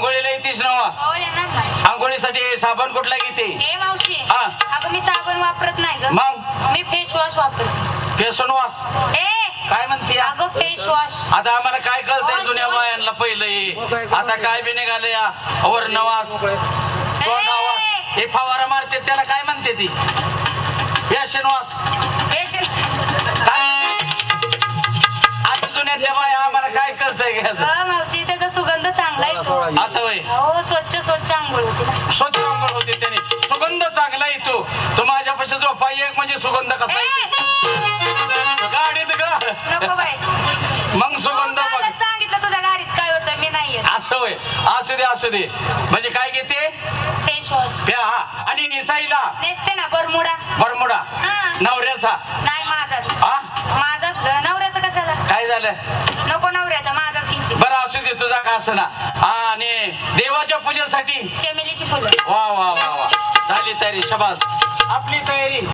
आंघोळीला येतीस हो येणार ना आंघोळीसाठी साबण कुठला घेते? हे मावशी हा. अगं मी साबण वापरत नाही ग. मग? मी फेस वॉश वापरते. केसन वास ए! काय म्हणते अगं फेस वॉश आता आम्हाला काय कळतंय जुन्या. बायांना पहिलं हे. आता काय बी निघालं या? तोंडावास हे फवारा मारते त्याला काय म्हणते ती? वास काय? आता जुन्यातल्या बाया आम्हाला काय कळतंय घ्यायचं मावशी त्याचा सुगंध चांगला येतो असं वय हो स्वच्छ स्वच्छ आंघोळ होती ना. स्वच्छ अंघोळ होते त्याने. सुगंध चांगला येतो तो. माझ्यापाशी झोपा एक म्हणजे सुगंध कसा येतो गाडीत ग. नको बाई. मग सुगंध बघ. कालच सांगितलं तुझ्या गाडीत काय होतं मी नाही येत असं होय. असू दे असू दे. म्हणजे काय घेते? फेस वॉश प्या हा. आणि निसाईला नेसते ना बरमुडा. बरमुडा. हा. नवऱ्याचा. नाही माझाच. हा माझाच ग. नवऱ्याचं कशाला? काय झालं नको नवऱ्याचा माझाच घेते बरं असू दे तुझा का असना आणि देवाच्या पूजेसाठी? चमेलीची फुलं. वा वा वा वा. झाली तयारी शबास. आपली तयारी.